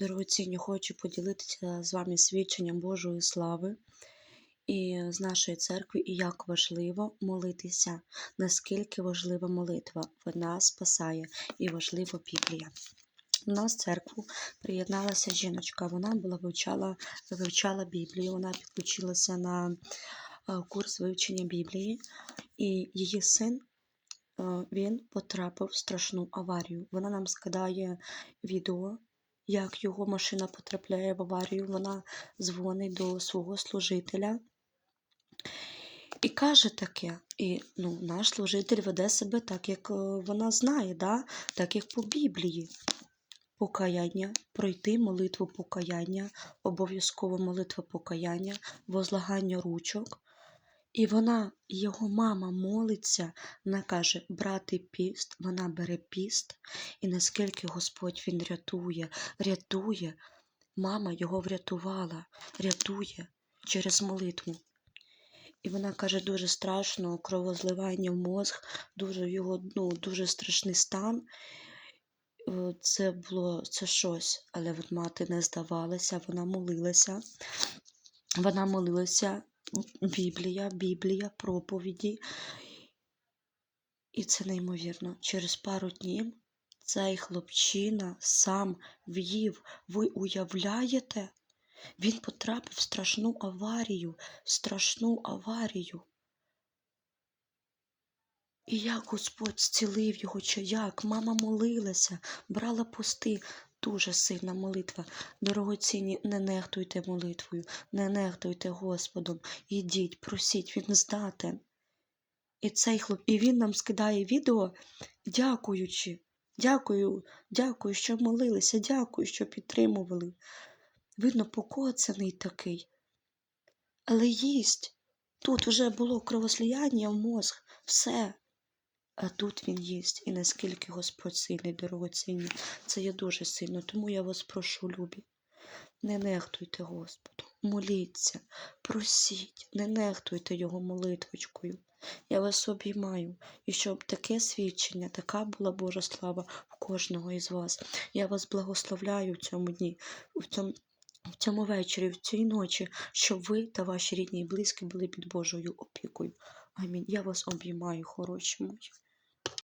Дорогоцінні, хочу поділитися з вами свідченням Божої слави і з нашої церкви, і як важливо молитися, наскільки важлива молитва. Вона спасає і важлива Біблія. У нас в церкву приєдналася жіночка. Вона була вивчала, вивчала Біблію, вона підключилася на е, курс вивчення Біблії, і її син е, він потрапив в страшну аварію. Вона нам скидає відео, як його машина потрапляє в аварію. Вона дзвонить до свого служителя. І каже таке, і ну, наш служитель веде себе так, як е, вона знає, да? так як по Біблії. Покаяння, пройти молитву покаяння, обов'язково молитва покаяння, возлагання ручок. І вона, його мама молиться, вона каже, брати піст, вона бере піст, і наскільки Господь він рятує, рятує, мама його врятувала, рятує через молитву. І вона каже, дуже страшно, кровозливання в мозг, дуже його ну, дуже страшний стан. Е, Це було це щось, але от мати не здавалася, вона молилася. Вона молилася Біблія, Біблія, проповіді. І це неймовірно. Через пару днів цей хлопчина сам в'їв. Ви уявляєте? Він потрапив в страшну аварію, в страшну аварію. І як Господь зцілив його, чи як? Мама молилася, брала пости. Дуже сильна молитва. Дорогоцінні, не нехтуйте молитвою, не нехтуйте Господом. Ідіть, просіть, він здатен. І цей хлоп, і він нам скидає відео, дякуючи. Дякую, дякую, що молилися, дякую, що підтримували. Видно, покоцаний такий. Але їсть. Тут вже було кровосліяння в мозг, все. А тут він їсть. І наскільки Господь сильний, дорогоцінний, це є дуже сильно. Тому я вас прошу, любі. Не нехтуйте Господу, моліться, просіть, не нехтуйте Його молитвочкою. Я вас обіймаю, і щоб таке свідчення, така була Божа слава в кожного із вас. Я вас благословляю в цьому дні, в цьому, в цьому вечорі, в цій ночі, щоб ви та ваші рідні і близькі були під Божою опікою. Амінь. Я вас обіймаю, хороші мої.